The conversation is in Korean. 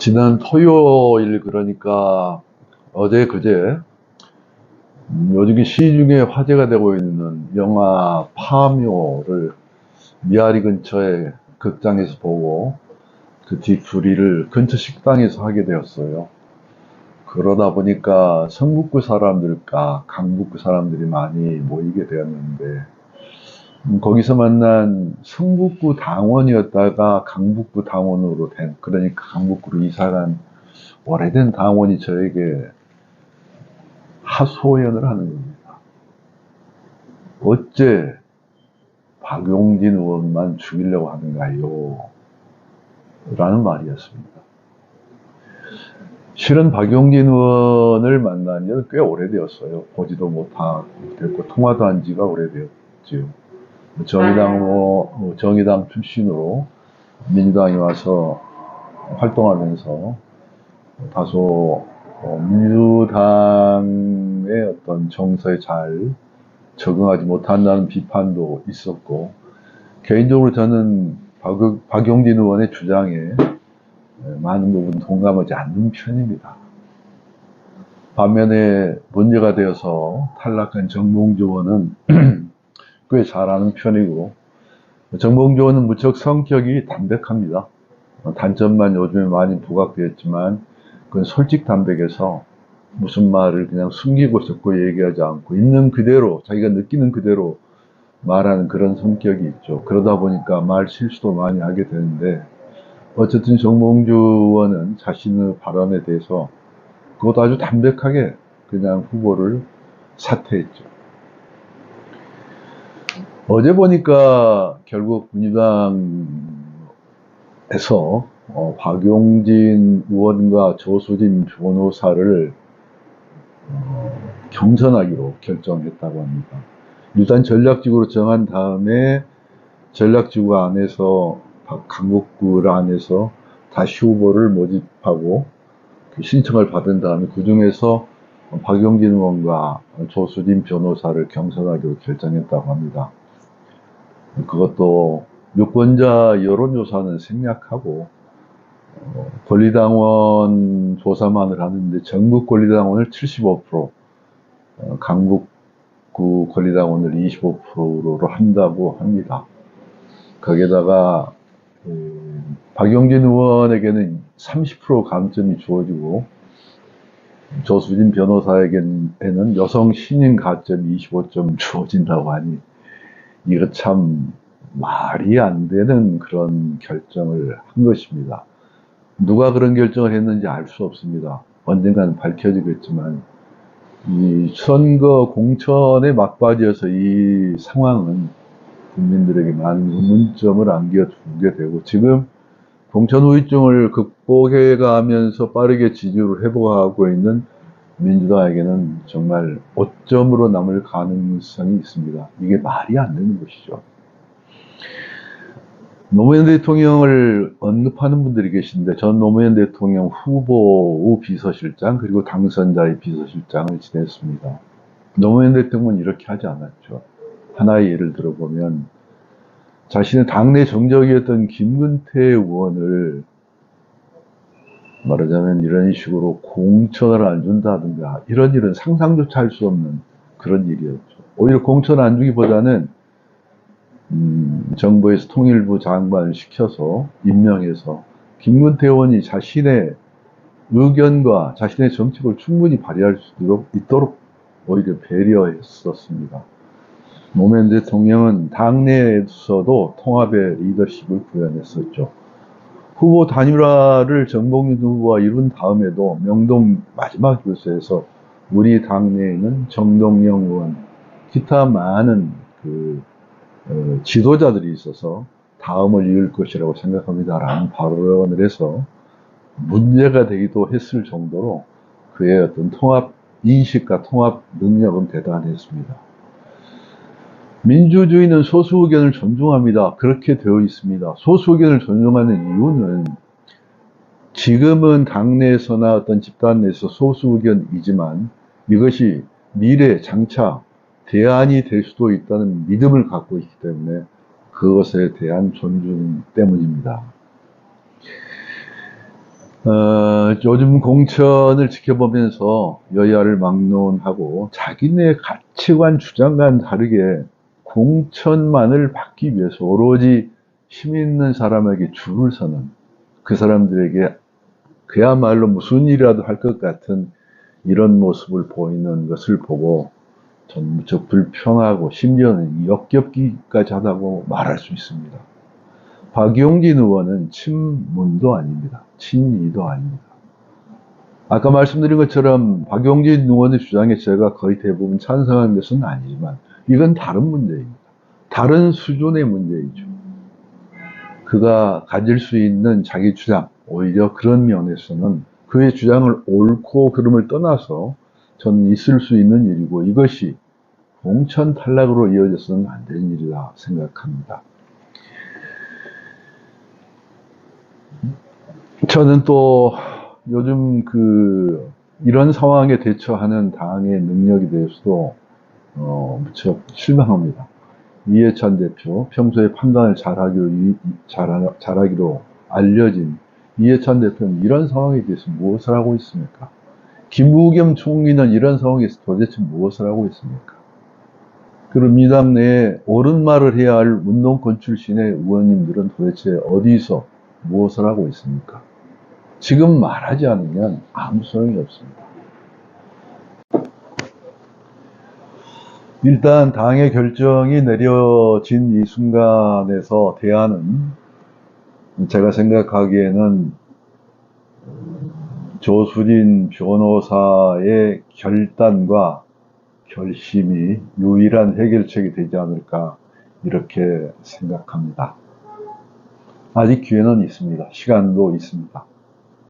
지난 토요일 그러니까 어제 그제 음, 요즘 시중에 화제가 되고 있는 영화 파묘를 미아리 근처에 극장에서 보고 그 뒤풀이를 근처 식당에서 하게 되었어요. 그러다 보니까 성북구 사람들과 강북구 사람들이 많이 모이게 되었는데 음, 거기서 만난 성북구 당원이었다가 강북구 당원으로 된 그러니까 강북구로 이사간 오래된 당원이 저에게 하소연을 하는 겁니다. 어째 박용진 의원만 죽이려고 하는가요? 라는 말이었습니다. 실은 박용진 의원을 만난 지는 꽤 오래되었어요. 보지도 못하고 됐고 통화도 한 지가 오래되었지요. 정의당 뭐 정의당 출신으로 민주당에 와서 활동하면서 다소 어, 민주당의 어떤 정서에 잘 적응하지 못한다는 비판도 있었고 개인적으로 저는 박, 박용진 의원의 주장에 많은 부분 동감하지 않는 편입니다. 반면에 문제가 되어서 탈락한 정봉주 의원은 꽤 잘하는 편이고 의원은 무척 성격이 담백합니다. 단점만 요즘에 많이 부각되었지만 그건 솔직 담백해서 무슨 말을 그냥 숨기고 섞고 얘기하지 않고 있는 그대로 자기가 느끼는 그대로 말하는 그런 성격이 있죠. 그러다 보니까 말 실수도 많이 하게 되는데 어쨌든 정봉주 의원은 자신의 발언에 대해서 그것도 아주 담백하게 그냥 후보를 사퇴했죠. 어제 보니까 결국 민주당에서 어, 박용진 의원과 조수진 변호사를 어, 경선하기로 결정했다고 합니다. 일단 전략직으로 정한 다음에 전략지구 안에서 강북구 안에서 다시 후보를 모집하고 그 신청을 받은 다음에 그 중에서 박용진 의원과 조수진 변호사를 경선하기로 결정했다고 합니다. 그것도 유권자 여론조사는 생략하고 어, 권리당원 조사만을 하는데 전국 권리당원을 75%, 어, 강북구 권리당원을 25%로 한다고 합니다. 거기에다가 음, 박용진 의원에게는 30% 감점이 주어지고 조수진 변호사에게는 여성 신인 가점이 25점 주어진다고 하니 이거 참 말이 안 되는 그런 결정을 한 것입니다. 누가 그런 결정을 했는지 알 수 없습니다. 언젠가는 밝혀지겠지만 이 선거 공천에 막바지여서 이 상황은 국민들에게 많은 의문점을 안겨주게 되고 지금 공천 후유증을 극복해 가면서 빠르게 지지율을 회복하고 있는 민주당에게는 정말 오점으로 남을 가능성이 있습니다. 이게 말이 안 되는 것이죠. 노무현 대통령을 언급하는 분들이 계신데 전 노무현 대통령 후보의 비서실장 그리고 당선자의 비서실장을 지냈습니다. 노무현 대통령은 이렇게 하지 않았죠. 하나의 예를 들어보면 자신의 당내 정적이었던 김근태 의원을 말하자면 이런 식으로 공천을 안 준다든가 이런 일은 상상조차 할 수 없는 그런 일이었죠. 오히려 공천을 안 주기보다는 음, 정부에서 통일부 장관을 시켜서 임명해서 김근태 의원이 자신의 의견과 자신의 정책을 충분히 발휘할 수 있도록 오히려 배려했었습니다. 노무현 대통령은 당내에서도 통합의 리더십을 구현했었죠. 후보 단일화를 정봉준 후보와 이룬 다음에도 명동 마지막 교수에서 우리 당내에는 정동영 의원, 기타 많은 그 어, 지도자들이 있어서 다음을 이을 것이라고 생각합니다라는 발언을 해서 문제가 되기도 했을 정도로 그의 어떤 통합 인식과 통합 능력은 대단했습니다. 민주주의는 소수 의견을 존중합니다. 그렇게 되어 있습니다. 소수 의견을 존중하는 이유는 지금은 당내에서나 어떤 집단 내에서 소수 의견이지만 이것이 미래 장차 대안이 될 수도 있다는 믿음을 갖고 있기 때문에 그것에 대한 존중 때문입니다. 어, 요즘 공천을 지켜보면서 여야를 막론하고 자기네 가치관 주장과는 다르게 공천만을 받기 위해서 오로지 힘 있는 사람에게 줄을 서는 그 사람들에게 그야말로 무슨 일이라도 할 것 같은 이런 모습을 보이는 것을 보고 전 무척 불평하고 심지어는 역겹기까지 하다고 말할 수 있습니다. 박용진 의원은 친문도 아닙니다. 친이도 아닙니다. 아까 말씀드린 것처럼 박용진 의원의 주장에 제가 거의 대부분 찬성하는 것은 아니지만 이건 다른 문제입니다. 다른 수준의 문제이죠. 그가 가질 수 있는 자기 주장, 오히려 그런 면에서는 그의 주장을 옳고 그름을 떠나서 저는 있을 수 있는 일이고 이것이 공천 탈락으로 이어져서는 안 되는 일이라 생각합니다. 저는 또 요즘 그 이런 상황에 대처하는 당의 능력에 대해서도 어, 무척 실망합니다. 이해찬 대표 평소에 판단을 잘하기로 이- 잘하, 잘하 기로 알려진 이해찬 대표는 이런 상황에 대해서 무엇을 하고 있습니까? 김부겸 총리는 이런 상황에서 도대체 무엇을 하고 있습니까? 그럼 민당 내에 옳은 말을 해야 할 운동권 출신의 의원님들은 도대체 어디서 무엇을 하고 있습니까? 지금 말하지 않으면 아무 소용이 없습니다. 일단 당의 결정이 내려진 이 순간에서 대안은 제가 생각하기에는 조수진 변호사의 결단과 결심이 유일한 해결책이 되지 않을까 이렇게 생각합니다. 아직 기회는 있습니다. 시간도 있습니다.